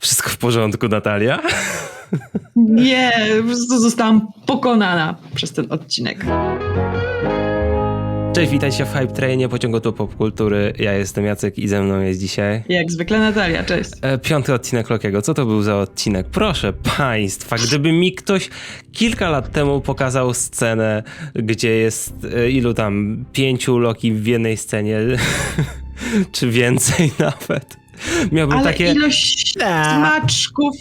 Wszystko w porządku, Natalia? Nie, po prostu zostałam pokonana przez ten odcinek. Cześć, witajcie w Hype Trainie, pociągu do popkultury. Ja jestem Jacek i ze mną jest dzisiaj Jak zwykle Natalia, cześć. e, piąty odcinek Lokiego. Co to był za odcinek? Proszę państwa, gdyby mi ktoś kilka lat temu pokazał scenę, gdzie jest e, ilu tam, pięciu Loki w jednej scenie, czy więcej nawet. Miałbym Ale takie... ilość smaczków,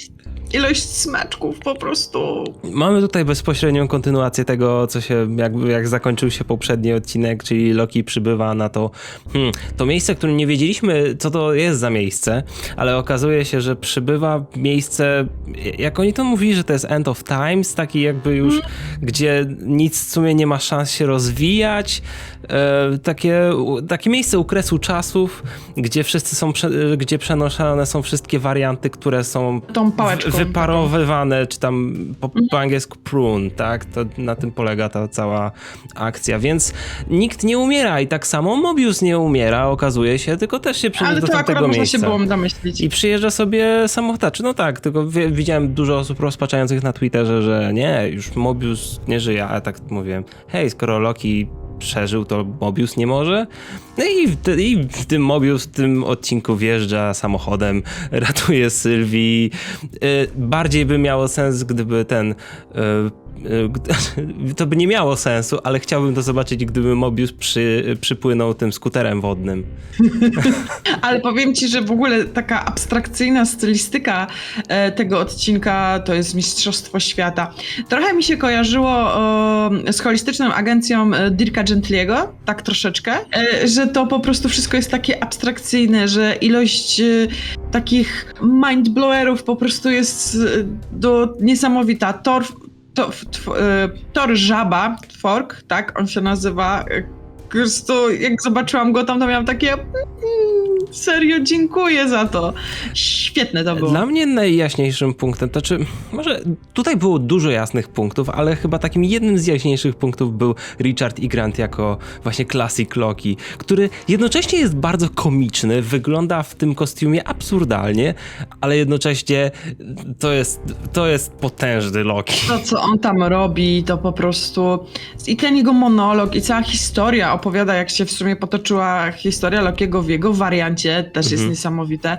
ilość smaczków po prostu. Mamy tutaj bezpośrednią kontynuację tego, co się, jak, jak zakończył się poprzedni odcinek, czyli Loki przybywa na to, hmm, to miejsce, które nie wiedzieliśmy, co to jest za miejsce, ale okazuje się, że przybywa miejsce, jak oni to mówili, że to jest end of times, taki jakby już, gdzie nic w sumie nie ma szans się rozwijać, e, takie, takie miejsce u kresu czasów, gdzie wszyscy są, gdzie przenoszone są wszystkie warianty, które są Tą pałeczką. w- wyparowywane, czy tam po, po angielsku prune, tak? To na tym polega ta cała akcja, więc nikt nie umiera i tak samo Mobius nie umiera, okazuje się, tylko też się Ale do to akurat tamtego można miejsca. się było domyślić. I przyjeżdża sobie samochodaczy. No tak, tylko wi- widziałem dużo osób rozpaczających na Twitterze, że nie, już Mobius nie żyje, a tak mówiłem, hej, skoro Loki przeżył, to Mobius nie może? No i w, i w tym Mobius w tym odcinku wjeżdża samochodem, ratuje Sylwii. Y, bardziej by miało sens, gdyby ten... to by nie miało sensu, ale chciałbym to zobaczyć, gdyby Mobius przy, przypłynął tym skuterem wodnym. Ale powiem ci, że w ogóle taka abstrakcyjna stylistyka e, tego odcinka to jest Mistrzostwo Świata. Trochę mi się kojarzyło z holistyczną agencją e, Dirka Gentliego, tak troszeczkę, e, że to po prostu wszystko jest takie abstrakcyjne, że ilość takich mindblowerów po prostu jest do, niesamowita. Thor, to, tw, e, Thor Żaba, Twork, tak on się nazywa. e, Po jak zobaczyłam go tam, to miałam takie mm, serio, dziękuję za to. Świetne to było. Dla mnie najjaśniejszym punktem, to czy może tutaj było dużo jasnych punktów, ale chyba takim jednym z jaśniejszych punktów był Richard i Grant jako właśnie classic Loki, który jednocześnie jest bardzo komiczny, wygląda w tym kostiumie absurdalnie, ale jednocześnie to jest, to jest potężny Loki. To, co on tam robi, to po prostu. I ten jego monolog, i cała historia opowiada, jak się w sumie potoczyła historia Lokiego w jego wariancie, też jest Mhm. niesamowite.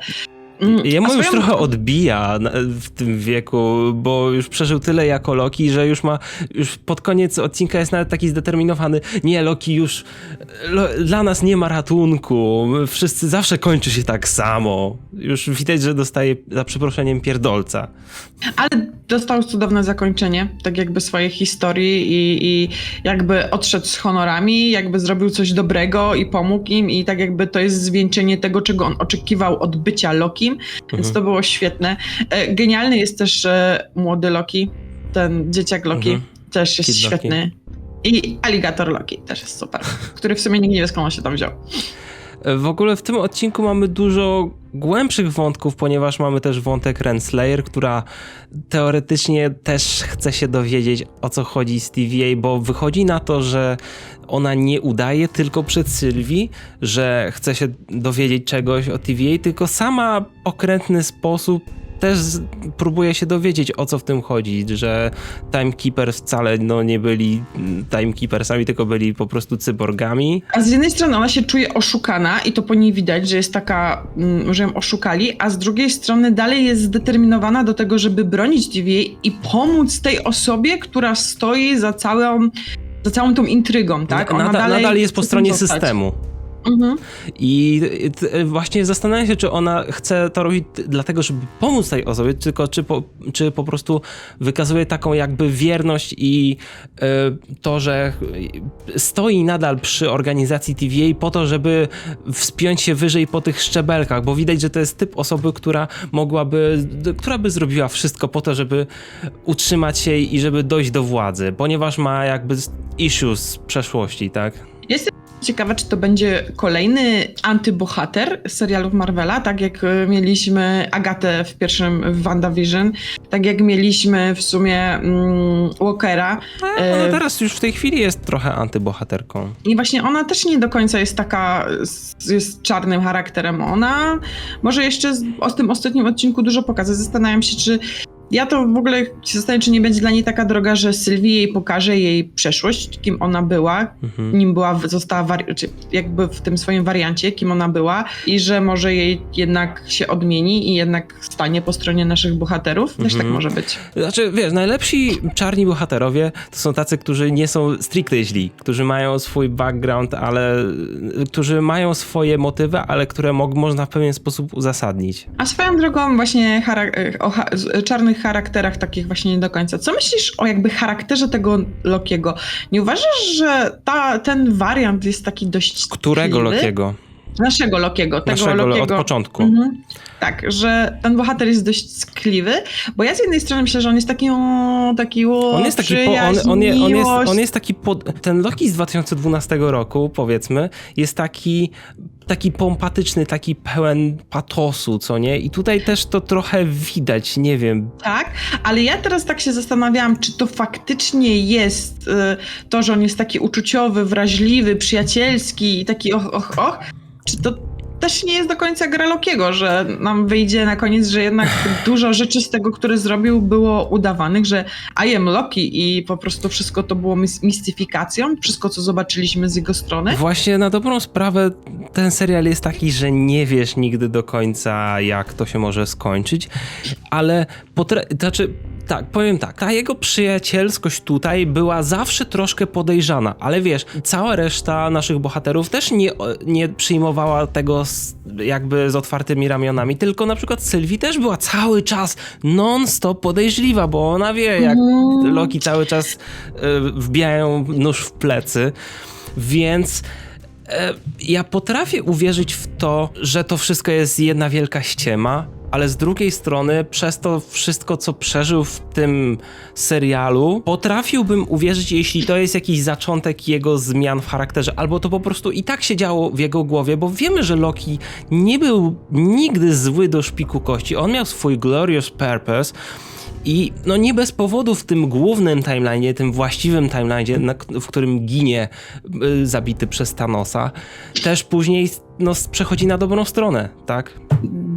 Mm, Jemu już swoją- trochę odbija w tym wieku, bo już przeżył tyle jako Loki, że już ma, już pod koniec odcinka jest nawet taki zdeterminowany, nie Loki już, lo, dla nas nie ma ratunku, wszyscy zawsze kończy się tak samo. Już widać, że dostaje za przeproszeniem pierdolca. Ale dostał cudowne zakończenie, tak jakby swojej historii i, i jakby odszedł z honorami, jakby zrobił coś dobrego i pomógł im i tak jakby to jest zwieńczenie tego, czego on oczekiwał od bycia Lokim, więc Mhm. to było świetne. E, Genialny jest też młody Loki, ten dzieciak Loki, Mhm. też jest Kid Loki. świetny. I Alligator Loki też jest super, który w sumie nikt nie wie skąd on się tam wziął. W ogóle w tym odcinku mamy dużo głębszych wątków, ponieważ mamy też wątek Renslayer, która teoretycznie też chce się dowiedzieć o co chodzi z TVA, bo wychodzi na to, że ona nie udaje tylko przed Sylwii, że chce się dowiedzieć czegoś o TVA, tylko sama okrętny sposób też próbuje się dowiedzieć o co w tym chodzi, że Timekeepers wcale no, nie byli Timekeepersami, tylko byli po prostu cyborgami. A z jednej strony ona się czuje oszukana i to po niej widać, że jest taka, mm, że ją oszukali, a z drugiej strony dalej jest zdeterminowana do tego, żeby bronić TVA i pomóc tej osobie, która stoi za całą, za całą tą intrygą, tak? Ona nadal, nadal jest po stronie zostać. systemu. Mhm. I t- właśnie zastanawiam się, czy ona chce to robić dlatego, żeby pomóc tej osobie, tylko czy po, czy po prostu wykazuje taką jakby wierność i e, to, że stoi nadal przy organizacji TVA po to, żeby wspiąć się wyżej po tych szczebelkach, bo widać, że to jest typ osoby, która mogłaby, która by zrobiła wszystko po to, żeby utrzymać się i żeby dojść do władzy, ponieważ ma jakby issues z przeszłości, tak? Jestem ciekawa, czy to będzie kolejny antybohater serialów Marvela, tak jak e, mieliśmy Agatę w pierwszym w WandaVision, tak jak mieliśmy w sumie mm, Walkera. Ona E, teraz już w tej chwili jest trochę antybohaterką. I właśnie ona też nie do końca jest taka, z- jest czarnym charakterem. Ona może jeszcze z, o tym ostatnim odcinku dużo pokaże. Zastanawiam się, czy ja to w ogóle się zastanawiam, czy nie będzie dla niej taka droga, że Sylwii jej pokaże jej przeszłość, kim ona była, Mhm. nim była, została, jakby w tym swoim wariancie, kim ona była i że może jej jednak się odmieni i jednak stanie po stronie naszych bohaterów. Też tak Mhm. może być. Znaczy, wiesz, najlepsi czarni bohaterowie to są tacy, którzy nie są stricte źli, którzy mają swój background, ale którzy mają swoje motywy, ale które mo- można w pewien sposób uzasadnić. A swoją drogą właśnie charak- o czarnych charakterach takich właśnie nie do końca. Co myślisz o jakby charakterze tego Lokiego? Nie uważasz, że ta, ten wariant jest taki dość Którego tkliwy? Lokiego? Naszego Lokiego, tego Naszego, Lokiego. od początku. Mhm. Tak, że ten bohater jest dość skliwy, bo ja z jednej strony myślę, że on jest taki o, taki o, On jest taki, po, on, on, je, on, jest, on jest taki, pod, ten Loki z 2012 roku, powiedzmy, jest taki, taki pompatyczny, taki pełen patosu, co nie? I tutaj też to trochę widać, nie wiem. Tak, ale ja teraz tak się zastanawiałam, czy to faktycznie jest y, to, że on jest taki uczuciowy, wrażliwy, przyjacielski i taki och, och, och, czy to też nie jest do końca gra Lokiego, że nam wyjdzie na koniec, że jednak dużo rzeczy z tego, które zrobił, było udawanych, że I am Loki i po prostu wszystko to było mis- mistyfikacją, wszystko, co zobaczyliśmy z jego strony. Właśnie na dobrą sprawę ten serial jest taki, że nie wiesz nigdy do końca, jak to się może skończyć, ale potra- znaczy. Tak, powiem tak. Ta jego przyjacielskość tutaj była zawsze troszkę podejrzana, ale wiesz, cała reszta naszych bohaterów też nie, nie przyjmowała tego z, jakby z otwartymi ramionami, tylko na przykład Sylwii też była cały czas non-stop podejrzliwa, bo ona wie, jak Mm. Loki cały czas y, wbijają nóż w plecy, więc e, ja potrafię uwierzyć w to, że to wszystko jest jedna wielka ściema, ale z drugiej strony, przez to wszystko, co przeżył w tym serialu, potrafiłbym uwierzyć, jeśli to jest jakiś zaczątek jego zmian w charakterze, albo to po prostu i tak się działo w jego głowie, bo wiemy, że Loki nie był nigdy zły do szpiku kości. On miał swój glorious purpose. I no nie bez powodu w tym głównym timeline'ie, tym właściwym timeline'ie, w którym ginie y, zabity przez Thanosa, też później no, przechodzi na dobrą stronę, tak?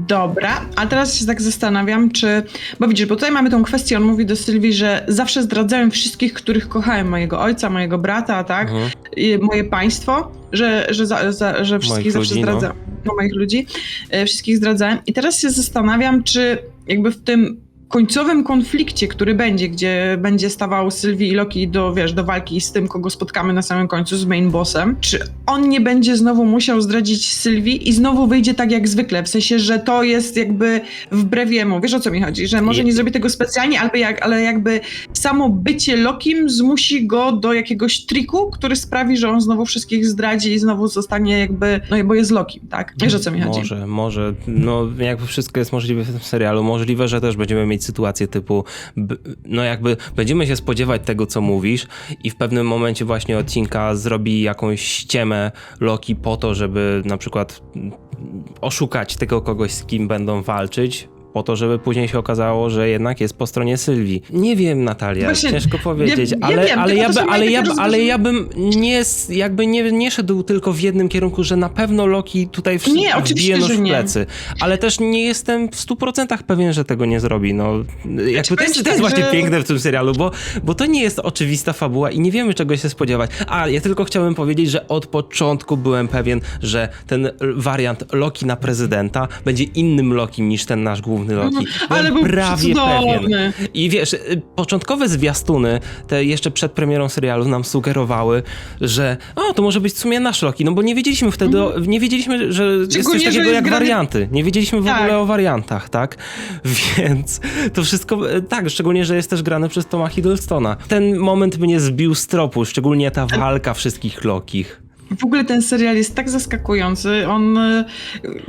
Dobra, a teraz się tak zastanawiam, czy. Bo widzisz, bo tutaj mamy tą kwestię, on mówi do Sylwii, że zawsze zdradzałem wszystkich, których kochałem, mojego ojca, mojego brata, tak? Mhm. I moje państwo, że, że, za, za, że wszystkich Moich zawsze ludzi, no. zdradzałem. No. moich ludzi, e, wszystkich zdradzałem. I teraz się zastanawiam, czy jakby w tym końcowym konflikcie, który będzie, gdzie będzie stawał Sylwii i Loki do, wiesz, do walki z tym, kogo spotkamy na samym końcu, z main bossem, czy on nie będzie znowu musiał zdradzić Sylwii i znowu wyjdzie tak jak zwykle, w sensie, że to jest jakby wbrew jemu, wiesz o co mi chodzi, że może nie zrobi tego specjalnie, albo jak, ale jakby samo bycie Lokim zmusi go do jakiegoś triku, który sprawi, że on znowu wszystkich zdradzi i znowu zostanie jakby, no bo jest Lokim, tak? Wiesz o co mi chodzi? Może, może, no jakby wszystko jest możliwe w tym serialu. Możliwe, że też będziemy mieć sytuację typu, no jakby będziemy się spodziewać tego, co mówisz i w pewnym momencie właśnie odcinka zrobi jakąś ściemę Loki po to, żeby na przykład mm, oszukać tego kogoś, z kim będą walczyć. Po to, żeby później się okazało, że jednak jest po stronie Sylwii. Nie wiem, Natalia, Właśnie, ciężko powiedzieć, ja ale, wiem, ale, ja by, ale, ja, ale ja bym nie, jakby nie, nie szedł tylko w jednym kierunku, że na pewno Loki tutaj w, Nie, oczywiście, wbije nóż w nie. plecy. Ale też nie jestem w 100% pewien, że tego nie zrobi. No, jakby to powiem jest, to jest tak, właśnie że- piękne w tym serialu, bo, bo to nie jest oczywista fabuła i nie wiemy czego się spodziewać. A ja tylko chciałem powiedzieć, że od początku byłem pewien, że ten wariant Loki na prezydenta będzie innym Lokim niż ten nasz główny Loki. Byłem Mhm. Ale był prawie cudowny. pewien. I wiesz, y, początkowe zwiastuny, te jeszcze przed premierą serialu nam sugerowały, że o, to może być w sumie nasz Loki, no bo nie wiedzieliśmy wtedy, o- nie wiedzieliśmy, że jest coś takiego jest jak grany- warianty. Nie wiedzieliśmy w Tak. ogóle o wariantach, tak? Więc to wszystko, y, tak, szczególnie, że jest też grane przez Toma Hiddlestona. Ten moment mnie zbił z tropu, szczególnie ta walka wszystkich Lokich. W ogóle ten serial jest tak zaskakujący. On. e,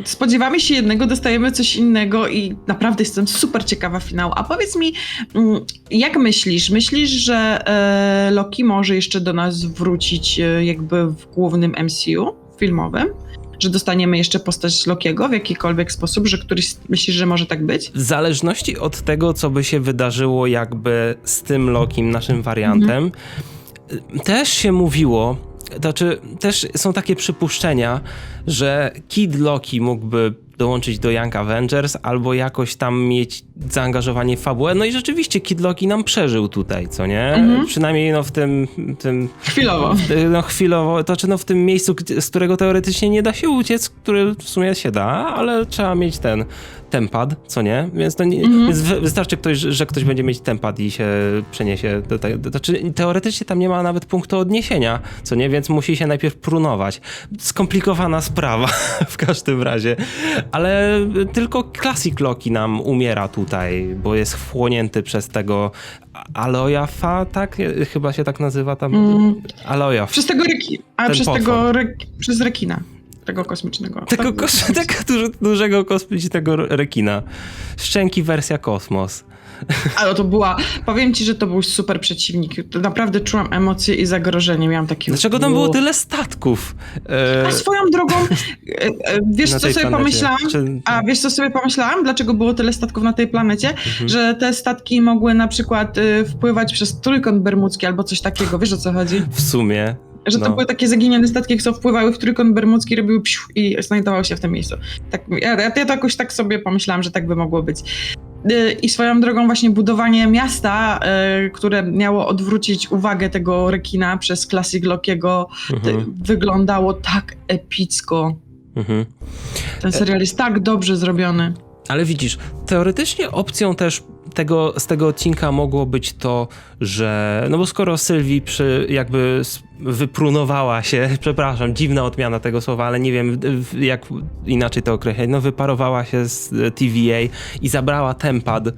Spodziewamy się jednego, dostajemy coś innego i naprawdę jestem super ciekawa finału. A powiedz mi, mm, jak myślisz? Myślisz, że e, Loki może jeszcze do nas wrócić e, jakby w głównym MCU filmowym? Że dostaniemy jeszcze postać Lokiego w jakikolwiek sposób, że któryś myślisz, że może tak być? W zależności od tego, co by się wydarzyło jakby z tym Lokim, naszym wariantem, też się mówiło, znaczy też są takie przypuszczenia, że Kid Loki mógłby dołączyć do Young Avengers albo jakoś tam mieć zaangażowanie w fabułę. No i rzeczywiście Kid Loki nam przeżył tutaj, co nie? Mhm. Przynajmniej no w tym, tym Chwilowo. no chwilowo, to czy no w tym miejscu, z którego teoretycznie nie da się uciec, który w sumie się da, ale trzeba mieć ten tempad, co nie? Więc, nie, Mhm. więc wy- wystarczy ktoś, że ktoś będzie mieć tempad i się przeniesie do tego. Znaczy teoretycznie tam nie ma nawet punktu odniesienia, co nie? Więc musi się najpierw prunować. Skomplikowana sprawa w każdym razie. Ale tylko Classic Loki nam umiera tutaj, bo jest wchłonięty przez tego Aloja Fa, tak? Chyba się tak nazywa tam. Mm. Aloja. Przez tego reki, a Ten przez potwór. tego przez rekina. Tego kosmicznego. Tego, Tak, kos- tego duży, dużego kosmicznego rekina. Szczęki wersja kosmos. Ale to była, powiem ci, że to był super przeciwnik. Naprawdę czułam emocje i zagrożenie. Miałam takie. Dlaczego tam było tyle statków? E, A swoją drogą, e, e, wiesz co sobie planecie? pomyślałam? Czy- A wiesz co sobie pomyślałam? Dlaczego było tyle statków na tej planecie? Mhm. Że te statki mogły na przykład y, wpływać przez trójkąt bermudzki albo coś takiego. Wiesz o co chodzi? W sumie. Że to No. były takie zaginione statki, co wpływały w trójkąt bermudzki, robiły psiu i znajdowały się w tym miejscu. Tak, ja, ja to jakoś tak sobie pomyślałam, że tak by mogło być. Y, I swoją drogą właśnie budowanie miasta, y, które miało odwrócić uwagę tego rekina przez Classic Lokiego, Mhm. wyglądało tak epicko. Mhm. Ten serial jest tak dobrze zrobiony. Ale widzisz, teoretycznie opcją też tego, z tego odcinka mogło być to, że. No bo skoro Sylwii przy, jakby wyprunowała się, przepraszam, dziwna odmiana tego słowa, ale nie wiem jak inaczej to określać, no wyparowała się z e, TVA i zabrała tempad e,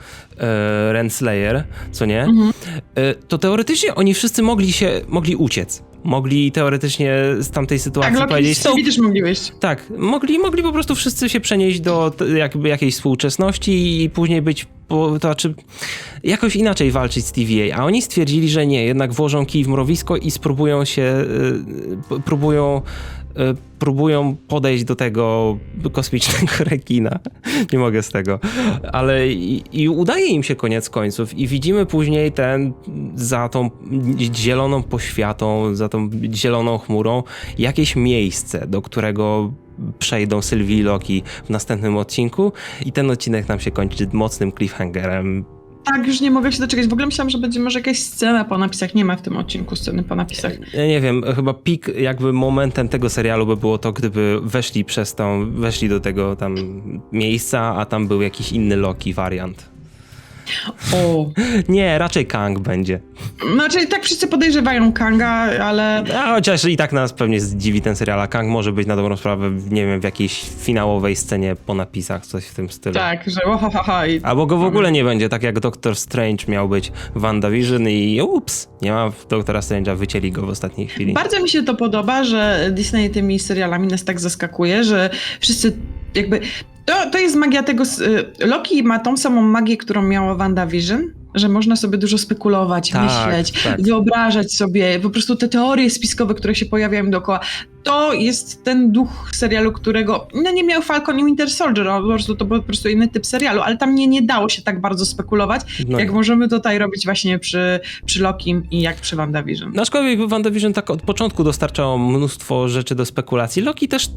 Renslayer, co nie? Mhm. E, to teoretycznie oni wszyscy mogli się, mogli uciec. Mogli teoretycznie z tamtej sytuacji Tak, powiedzieć, Sylwii też mogli wyjść. tak, mogli, mogli po prostu wszyscy się przenieść do jakby jakiejś współczesności i później być, po, to znaczy jakoś inaczej walczyć z TVA, a oni stwierdzili, że nie, jednak włożą kij w mrowisko i spróbują się, y, próbują próbują podejść do tego kosmicznego rekina. Nie mogę z tego. Ale i, i udaje im się koniec końców i widzimy później ten za tą zieloną poświatą, za tą zieloną chmurą jakieś miejsce, do którego przejdą Sylwii i Loki w następnym odcinku i ten odcinek nam się kończy mocnym cliffhangerem. Tak, już nie mogę się doczekać. W ogóle myślałam, że będzie może jakaś scena po napisach. Nie ma w tym odcinku sceny po napisach. Ja nie wiem, chyba pik jakby momentem tego serialu by było to, gdyby weszli przez tą, weszli do tego tam miejsca, a tam był jakiś inny Loki wariant. O. Nie, raczej Kang będzie. Znaczy, tak wszyscy podejrzewają Kanga, ale A chociaż i tak nas pewnie zdziwi ten serial, a Kang może być na dobrą sprawę, nie wiem, w jakiejś finałowej scenie po napisach, coś w tym stylu. tak, że ohohoho i Albo go w ogóle nie będzie, tak jak Doctor Strange miał być w WandaVision i ups, nie ma Doktora Strange'a, wycięli go w ostatniej chwili. Bardzo mi się to podoba, że Disney tymi serialami nas tak zaskakuje, że wszyscy jakby. To, to jest magia tego. y, Loki ma tą samą magię, którą miała WandaVision, że można sobie dużo spekulować, Tak, myśleć, tak. wyobrażać sobie po prostu te teorie spiskowe, które się pojawiają dookoła. To jest ten duch serialu, którego no nie miał Falcon i Winter Soldier, po prostu to był po prostu inny typ serialu, ale tam nie, nie dało się tak bardzo spekulować, No, jak możemy tutaj robić właśnie przy, przy Lokim i jak przy WandaVision. No aczkolwiek WandaVision tak od początku dostarczało mnóstwo rzeczy do spekulacji. Loki też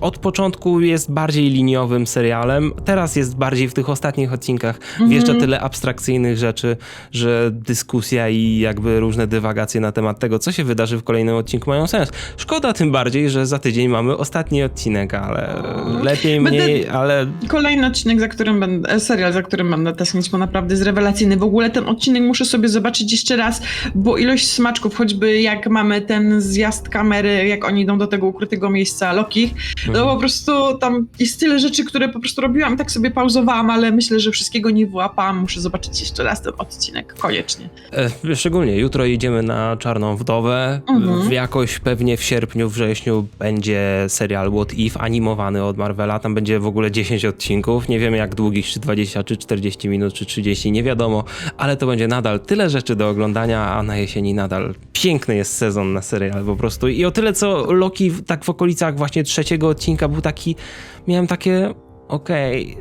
od początku jest bardziej liniowym serialem. Teraz jest bardziej w tych ostatnich odcinkach. Wjeżdża tyle abstrakcyjnych rzeczy, że dyskusja i jakby różne dywagacje na temat tego, co się wydarzy w kolejnym odcinku mają sens. Szkoda tym bardziej, że za tydzień mamy ostatni odcinek, ale lepiej Będę- mniej, ale Kolejny odcinek, za którym będę, e, serial, za którym będę tęsknić, bo naprawdę jest rewelacyjny. W ogóle ten odcinek muszę sobie zobaczyć jeszcze raz, bo ilość smaczków, choćby jak mamy ten zjazd kamery, jak oni idą do tego ukrytego miejsca Lokich, No po prostu tam jest tyle rzeczy, które po prostu robiłam tak sobie pauzowałam, ale myślę, że wszystkiego nie wyłapałam. Muszę zobaczyć jeszcze raz ten odcinek, koniecznie. E, szczególnie jutro idziemy na Czarną Wdowę. Mhm. W jakoś pewnie w sierpniu, wrześniu będzie serial What If animowany od Marvela. Tam będzie w ogóle 10 odcinków. Nie wiemy jak długich, czy 20, czy 40 minut, czy 30, nie wiadomo, ale to będzie nadal tyle rzeczy do oglądania, a na jesieni nadal piękny jest sezon na serial po prostu. I o tyle co Loki tak w okolicach właśnie trzeciego odcinka był taki, miałem takie okej,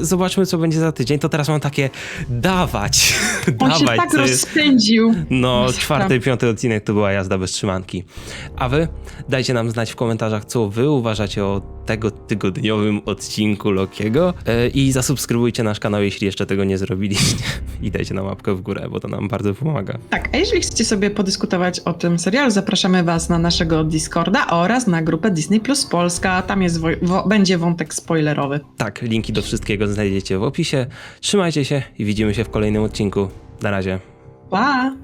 zobaczmy co będzie za tydzień, to teraz mam takie dawać, On dawać. się tak co jest- rozpędził. no, Masakra. czwarty i piąty odcinek to była jazda bez trzymanki. A wy dajcie nam znać w komentarzach, co wy uważacie o tego tygodniowym odcinku Lokiego E, i zasubskrybujcie nasz kanał, jeśli jeszcze tego nie zrobiliście. I dajcie nam łapkę w górę, bo to nam bardzo pomaga. Tak, a jeżeli chcecie sobie podyskutować o tym serialu, zapraszamy Was na naszego Discorda oraz na grupę Disney Plus Polska. Tam jest będzie wątek spoilerowy. Tak, linki do wszystkiego znajdziecie w opisie. Trzymajcie się i widzimy się w kolejnym odcinku. Na razie. Pa!